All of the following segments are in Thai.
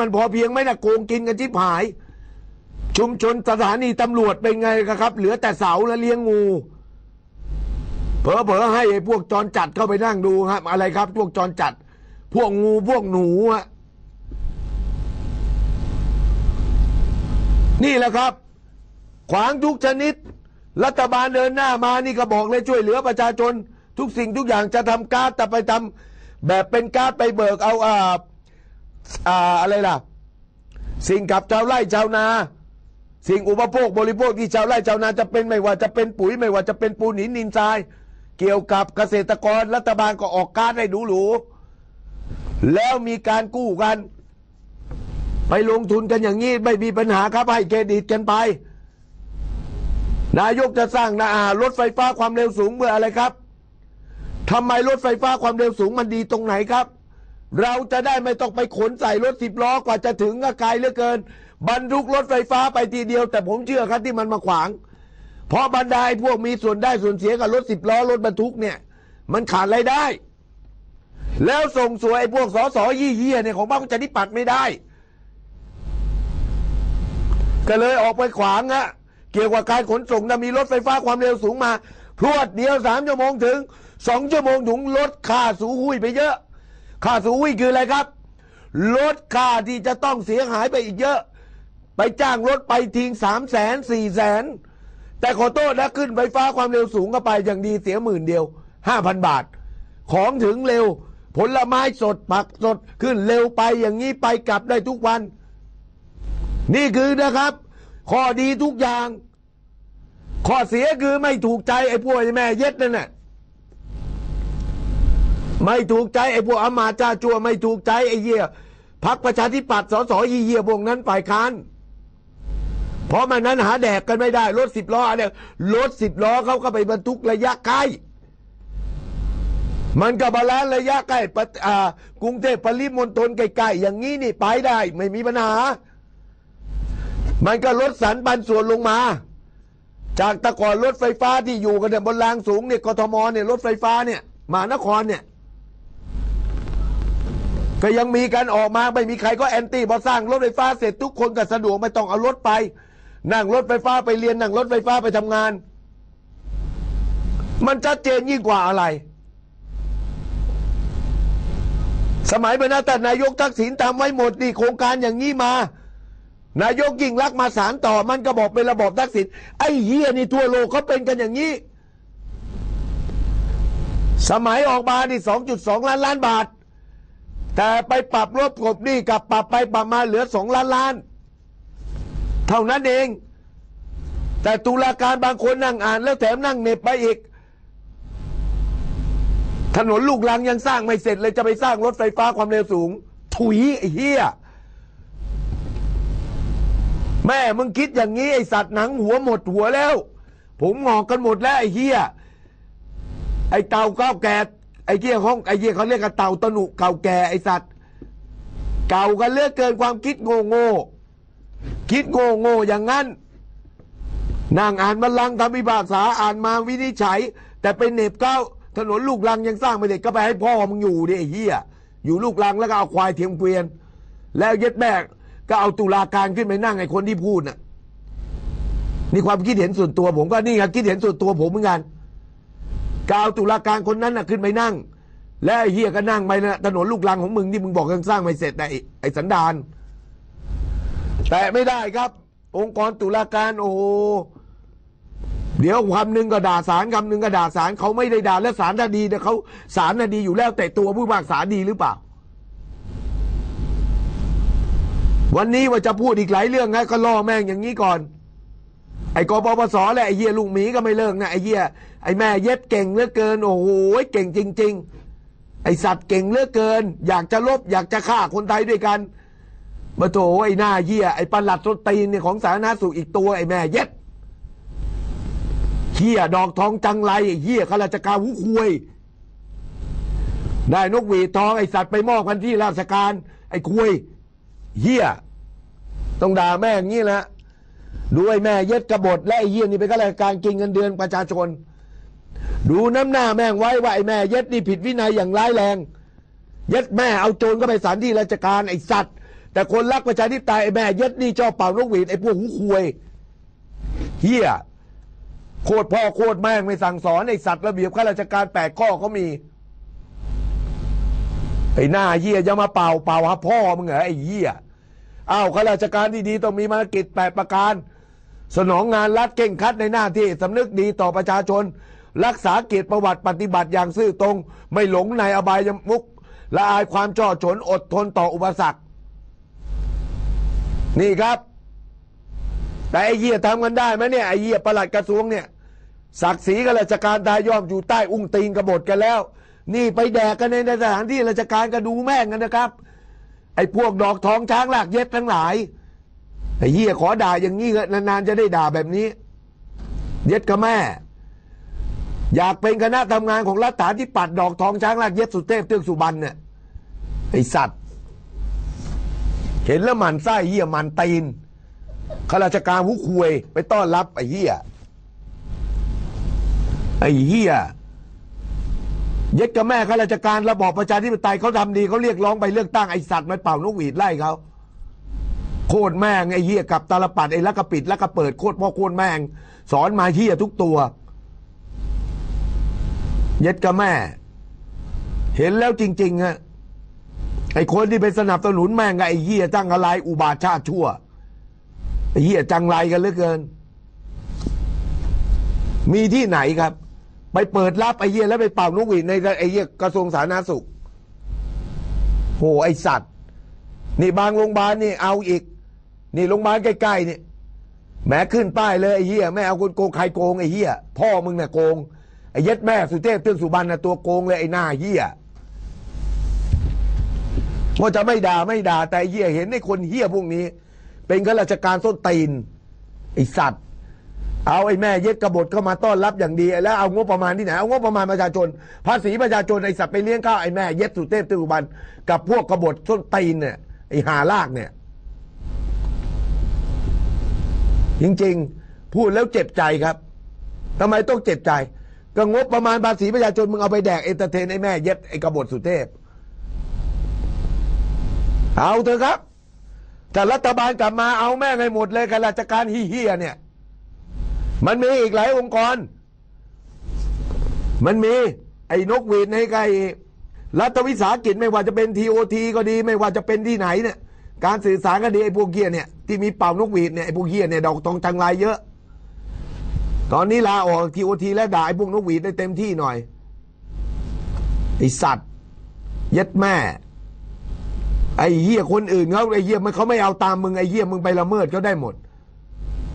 มันพอเพียงไหมนะโกงกินกันชิบหาย ชุมชนสถานีตำรวจเป็นไงครับ เหลือแต่เสาและเลี้ยงงูเผลอๆให้พวกจรจัดเข้าไปนั่งดูครับ อะไรครับ พวกจรจัด พวกงูพวกหนูอะนี่แหละครับ ขวางทุกชนิด รัฐบาลเดินหน้ามานี่ก็บอกเลยช่วยเหลือประชาชน ทุกสิ่งทุกอย่างจะทำการ์ดแต่ไปทำแบบเป็นการ์ดไปเบิกเอาอ่า อะไรล่ะ สิ่งกับชาวไร่ชาวนา สิ่งอุปโภคบริโภคที่ชาวไร่ชาวนาจะเป็นไม่ว่าจะเป็นปุ๋ยไม่ว่าจะเป็นปูนหินนินทราย เกี่ยวกับเกษตรกรรัฐบาลก็ออกการให้ดูหรูแล้วมีการกู้กัน ไปลงทุนกันอย่างนี้ไม่มีปัญหาครับให้เครดิตกันไป นายกจะสร้างนะอ่ารถไฟฟ้าความเร็วสูงเมื่ออะไรครับทำไมรถไฟฟ้าความเร็วสูงมันดีตรงไหนครับ เราจะได้ไม่ต้องไปขนใส่รถสิบล้อกว่าจะถึงก็ไกลเหลือเกิน บรรทุกรถไฟฟ้าไปทีเดียว แต่ผมเชื่อครับที่มันมาขวาง เพราะบรรดาไอ้พวกมีส่วนได้ส่วนเสียกับรถสิบล้อรถบรรทุกเนี่ย มันขาดรายได้ แล้วส่งสวยไอ้พวกสอสอยี่เยี่ยเนี่ยของพรรคประชาธิปัตย์ไม่ได้ ก็เลยออกไปขวางอะเกี่ยวกับการขนส่งนะมีรถไฟฟ้าความเร็วสูงมาพรวดเดียวสามชั่วโมงถึงสองชั่วโมงถึงลดค่าสูหุยไปเยอะ ค่าสูหุยคืออะไรครับ ลดค่าที่จะต้องเสียหายไปอีกเยอะ ไปจ้างรถไปทิ้งสามแสนสี่แสนแต่ขอโทษนะขึ้นไฟฟ้าความเร็วสูงก็ไปอย่างดีเสียหมื่นเดียวห้าพันบาท ของถึงเร็ว ผลไม้สดผักสดขึ้นเร็วไปอย่างนี้ไปกลับได้ทุกวัน นี่คือนะครับ ข้อดีทุกอย่าง ข้อเสียคือไม่ถูกใจไอ้พวกไอ้แม่เย็ดนั่นแหละ ไม่ถูกใจไอ้พวกอามาจ้าจัวไม่ถูกใจไอ้เหี้ยพักประชาธิปัตย์สสยี่เหี้ยวกนั้นฝ่ายค้านเพราะมันนั้นหาแดกกันไม่ได้รถสิบล้อเนี่ยรถสิบล้อเขาก็ไปบรรทุกระยะใกล้มันกับบาลานระยะใกล้ปะอ่ากรุงเทพปริมณฑลใกล้ๆอย่างนี้นี่ไปได้ ไม่มีปัญหา มันก็ลดสันปันส่วนลงมา จากตะก่อนรถไฟฟ้าที่อยู่กันเนี่ยบนรางสูงเนี่ยกทมเนี่ยรถไฟฟ้าเนี่ยมหานครเนี่ย ก็ยังมีการออกมาไม่มีใครก็แอนตี้พอสร้างรถไฟฟ้าเสร็จทุกคนก็สะดวกไม่ต้องเอารถไป นั่งรถไฟฟ้าไปเรียนนั่งรถไฟฟ้าไปทำงาน มันชัดเจนยิ่งกว่าอะไร สมัยเป็นนาตนายกทักษิณทำไว้หมดนี่โครงการอย่างนี้มา นายกยิ่งรักมาสารต่อมันก็บอกเป็นระบอบทักษิณไอ้เฮียนี่ทั่วโลกเขาเป็นกันอย่างนี้ สมัยออกมานี่สองจุดสองล้านล้านบาท แต่ไปปรับลบกบหนี่กับปรับไปปรับมาเหลือสองล้านล้าน เท่านั้นเอง แต่ตุลาการบางคนนั่งอ่านแล้วแถมนั่งเน็บไปอีก ถนนลูกลังยังสร้างไม่เสร็จเลยจะไปสร้างรถไฟฟ้าความเร็วสูง ถุยไอ้เหี้ยแม่มึงคิดอย่างนี้ ไอสัตว์หนังหัวหมดหัวแล้ว ผมงอกกันหมดแล้วไอ้เหี้ยไอ้เต่าเก้าแก่ ไอ้เหี้ยของไอ้เหี้ยเขาเรียกกันเต่าตนุเก่าแก่ไอ้สัตว์ เก่ากันเลือกเกินความคิดโง่โง่คิดโง่โง่อย่างนั้นนั่งอ่านบัลลังก์คำพิพากษาอ่านมาวินิจฉัย แต่เป็นเหน็บเก้าถนนลูกลังยังสร้างไม่เสร็จก็ไปให้พ่อมึงอยู่ดิไอ้เหี้ยอยู่ลูกลังแล้วก็เอาควายเทียมเกวียน แล้วยึดแบกก็เอาตุลาการขึ้นไปนั่งไอ้คนที่พูดน่ะนี่ความคิดเห็นส่วนตัวผมก็นี่ครับคิดเห็นส่วนตัวผมเหมือนกัน ก็เอาตุลาการคนนั้นน่ะขึ้นไปนั่ง และไอ้เฮียก็นั่งไปนะถนนลูกลังของมึงที่มึงบอกยังสร้างไม่เสร็จแต่ไอ้สันดานแต่ไม่ได้ครับ องค์กรตุลาการโอ้เดี๋ยวคำหนึ่งก็ด่าศาลคำหนึ่งก็ด่าศาลเขาไม่ได้ด่าแล้วศาลถ้าดีแต่เขาศาลน่ะดีอยู่แล้ว แต่ตัวผู้พิพากษาดีหรือเปล่า วันนี้ว่าจะพูดอีกหลายเรื่องนะก็ล่อแม่งอย่างนี้ก่อน ไอ้กปปสแหละไอ้เหี้ยลุงหมีก็ไม่เลิกนะไอ้เหี้ยไอ้แม่เย็ดเก่งเหลือเกิน โอ้โหเก่งจริง ๆ ไอ้สัตว์เก่งเหลือเกิน อยากจะลบอยากจะฆ่าคนไทยด้วยกันมาโถไอ้หน้าเหี้ยไอ้ประหลัดสนตีนเนี่ยของสาธารณสุขอีกตัวไอ้แม่เย็ดเหี้ยดอกทองจังไรไอ้เหี้ยข้าราชการหุควยได้นกหวีทองไอ้สัตว์ไปมอบกันที่ราชการ ไอ้คุยเหี้ยต้องด่าแม่งนี้แหละ ดูไอ้แม่เย็ดกระบฏและไอ้เหี้ยนี่เป็นข้าราชการกินเงินเดือนประชาชน ดูน้ำหน้าแม่งไว้ว่าไอ้แม่เย็ดนี่ผิดวินัยอย่างร้ายแรง เย็ดแม่เอาโจรก็ไปสถานที่ราชการไอ้สัตว์ แต่คนรักประชาธิปไตยไอ้แม่เย็ดนี่เจ้าเป่านกหวีดไอ้พวกหูควยเฮียโคตรพ่อโคตรแม่งไม่สั่งสอนไอ้สัตว์ระเบียบข้าราชการแปดข้อเขามีไอ้หน้าเฮียจะมาเป่าเป่าหาพ่อมึงเหรอไอ้เฮียอ้าวข้าราชการที่ดีต้องมีภารกิจแปดประการ สนองงานรัฐเก่งคัดในหน้าที่สำนึกดีต่อประชาชน รักษาเกียรติประวัติปฏิบัติอย่างซื่อตรง ไม่หลงในอบายมุกละอายความจ่อฉนอดทนต่ออุปสรรค นี่ครับ แต่ไอ้เหี้ยทำกันได้ไหมเนี่ยไอ้เหี้ยประหลัดกระทรวงเนี่ยศักดิ์ศรีข้าราชการทายอมอยู่ใต้อุ้งตีนกบฏกันแล้ว นี่ไปแดกกันในสถานที่ราชการก็ดูแม่งกันนะครับ ไอ้พวกดอกทองช้างหลากเย็ดทั้งหลาย ไอ้เหี้ยขอด่าอย่างนี้นานๆจะได้ด่าแบบนี้ เย็ดกับแม่ อยากเป็นคณะทำงานของรัฐาที่ปัดดอกทองช้างลากเย็ดสุเทพเทือกสุบรรณเนี่ยไอสัตว์ เห็นแล้วมันไส้เหี้ยมันตีนข้าราชการผู้ควยไปต้อนรับไอ้เหี้ยไอ้เหี้ยเย็ดกับแม่ข้าราชการระบอบประชาธิปไตยเขาทำดีเขาเรียกร้องไปเลือกตั้งไอสัตว์มันเป่านกหวีดไล่เขา โคตรแม่งไอ้เหี้ยกับตาลปัดไอ้ลักกระปิดลักกระเปิดโคตรพ่อโคตรแม่ง สอนมาเหี้ยทุกตัวเย็ดกับแม่ เห็นแล้วจริงๆฮะไอ้คนที่ไปสนับสนุนแม่งกับไอ้เหี้ยจังอะไรอุบาทชาติชั่วไอ้เหี้ยจังไรกันเหลือเกิน มีที่ไหนครับ ไปเปิดรับไอ้เหี้ยแล้วไปเป่านกหวีดในไอ้เหี้ยกระทรวงสาธารณสุขโหไอ้สัตว์ นี่บางโรงพยาบาลนี่เอาอีก นี่โรงพยาบาลใกล้ๆนี่แหมขึ้นป้ายเลยไอ้เหี้ยไม่เอาคนโกงใครโกงไอ้เหี้ยพ่อมึงน่ะโกงไอ้เย็ดแม่สุเทพเทือกสุบรรณน่ะตัวโกงเลยไอ้หน้าเหี้ยว่าจะไม่ด่าไม่ด่าแต่เหี้ยเห็นไอ้คนเหี้ยพวกนี้ เป็นข้าราชการส้นตีนไอ้สัตว์ เอาไอ้แม่เย็ดกบฏเข้ามาต้อนรับอย่างดีแล้วเอางบประมาณที่ไหนเอางบประมาณประชาชน ภาษีประชาชนไอ้สัตว์ไปเลี้ยงข้าวไอ้แม่เย็ดสุเทพเทือกสุบรรณกับพวกกบฏส้นตีนเนี่ยไอ้หาลากเนี่ย จริงๆ พูดแล้วเจ็บใจครับทำไมต้องเจ็บใจ ก็งบประมาณภาษีประชาชนมึงเอาไปแดกเอนเตอร์เทนไอ้แม่เย็ดไอ้กบฏสุเทพ เอาเถอะครับแต่รัฐบาลกลับมาเอาแม่งให้หมดเลยข้าราชการเฮี้ยเนี่ย มันมีอีกหลายองค์กร มันมีไอ้นกหวีดในไก่รัฐวิสาหกิจไม่ว่าจะเป็นทีโอทีก็ดี ไม่ว่าจะเป็นที่ไหนเนี่ย การสื่อสารก็ดีไอ้พวกเฮียเนี่ยที่มีเป่านกหวีดเนี่ยไอ้พวกเฮียเนี่ยดอกทองจังไรเยอะ ตอนนี้ลาออกทีโอทีแล้วด่าไอ้พวกนกหวีดได้เต็มที่หน่อยไอ้สัตว์ย็ดแม่ ไอ้เหี้ยคนอื่นเขาไอ้เหี้ยมันเขาไม่เอาตามมึงไอ้เหี้ยมึงไปละเมิดเขาได้หมด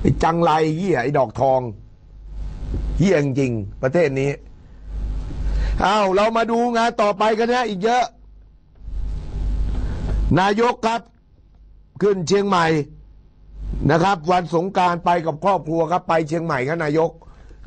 ไอ้จังไรเหี้ยไอ้ดอกทองเหี้ยจริงประเทศนี้เอาเรามาดูงานต่อไปกันนะอีกเยอะ นายกครับ ขึ้นเชียงใหม่นะครับ วันสงการไปกับครอบครัวครับ ไปเชียงใหม่ครับนายก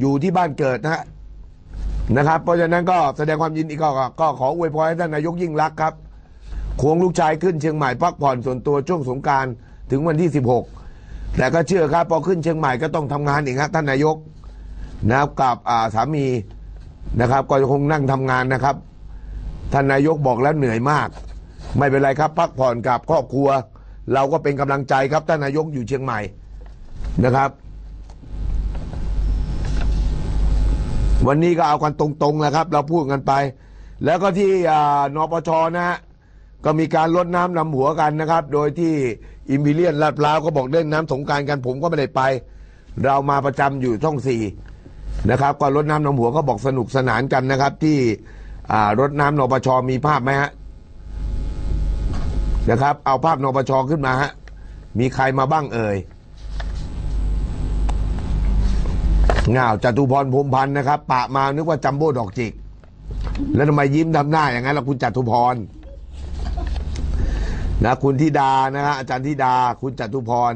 อยู่ที่บ้านเกิดนะฮะนะครับ เพราะฉะนั้นก็แสดงความยินดีก็ก็ขออวยพรให้ท่านนายกยิ่งรักษณ์ครับควงลูกชายขึ้นเชียงใหม่พักผ่อนส่วนตัวช่วงสงการถึงวันที่ 16 แต่ก็เชื่อครับพอขึ้นเชียงใหม่ก็ต้องทำงานอีกครับท่านนายกนะครับกับอ่าสามีนะครับ ก็คงนั่งทำงานนะครับ ท่านนายกบอกแล้วเหนื่อยมาก ไม่เป็นไรครับ พักผ่อนกับครอบครัว เราก็เป็นกำลังใจครับท่านนายกอยู่เชียงใหม่นะครับ วันนี้ก็เอากันตรงๆแหละครับ เราพูดกันไป แล้วก็ที่นปชนะฮะก็มีการลดน้ำนำหัวกันนะครับ โดยที่อิมพีเรียนลาดพร้าวก็บอกเล่นน้ำสงการกันผมก็ไม่ได้ไป เรามาประจำอยู่ช่องสี่นะครับก็รดน้ำนำหัวก็บอกสนุกสนานกันนะครับ ที่รดน้ำนปชมีภาพไหมฮะ นะครับ เอาภาพนปชขึ้นมาฮะ มีใครมาบ้างเอ่ยเง่าจตุพรพรมพันธ์นะครับ ปะมานึกว่าจัมโบ้ดอกจิก แล้วทำไมยิ้มทำหน้าอย่างนั้นล่ะคุณจตุพรนะคุณธิดานะฮะอาจารย์ธิดา คุณจตุพร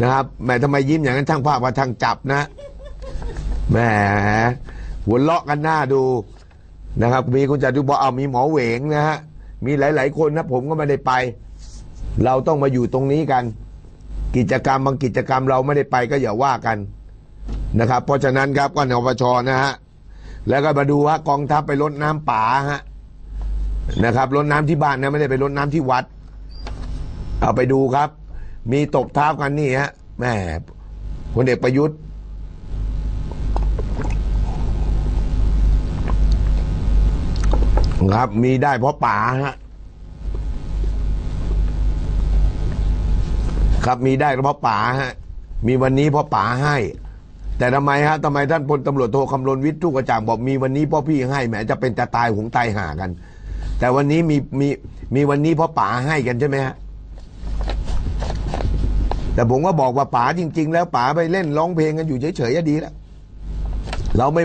นะครับแหมทำไมยิ้มอย่างนั้นช่างภาพว่าทางจับนะแหมหัวเราะกันหน้าดูนะครับ มีคุณจตุพรเอามีหมอเหวงนะฮะ มีหลาย ๆ คนนะผมก็ไม่ได้ไป เราต้องมาอยู่ตรงนี้กัน กิจกรรมบางกิจกรรมเราไม่ได้ไปก็อย่าว่ากันนะครับ เพราะฉะนั้นครับก็นปชนะฮะแล้วก็มาดูว่ากองทัพไปรดน้ำป่าฮะนะครับรดน้ำที่บ้านนะไม่ได้ไปรดน้ำที่วัด เอาไปดูครับ มีตบเท้ากันนี่ฮะแม่พลเอกประยุทธ์ ครับ มีได้เพราะป๋าฮะ ครับมีได้เพราะป๋าฮะ มีวันนี้เพราะป๋าให้ แต่ทำไมฮะทำไมท่านพลตำรวจโทคำรณวิทย์ทุกกระจ่างบอกมีวันนี้เพราะพี่ให้แหมจะเป็นจะตายหงตายห่ากัน แต่วันนี้มีมีมีวันนี้เพราะป๋าให้กันใช่ไหมฮะแต่ผมก็บอกว่าป๋าจริง ๆ แล้วป๋าไปเล่นร้องเพลงกันอยู่เฉยๆก็ดีแล้วเราไม่ว่า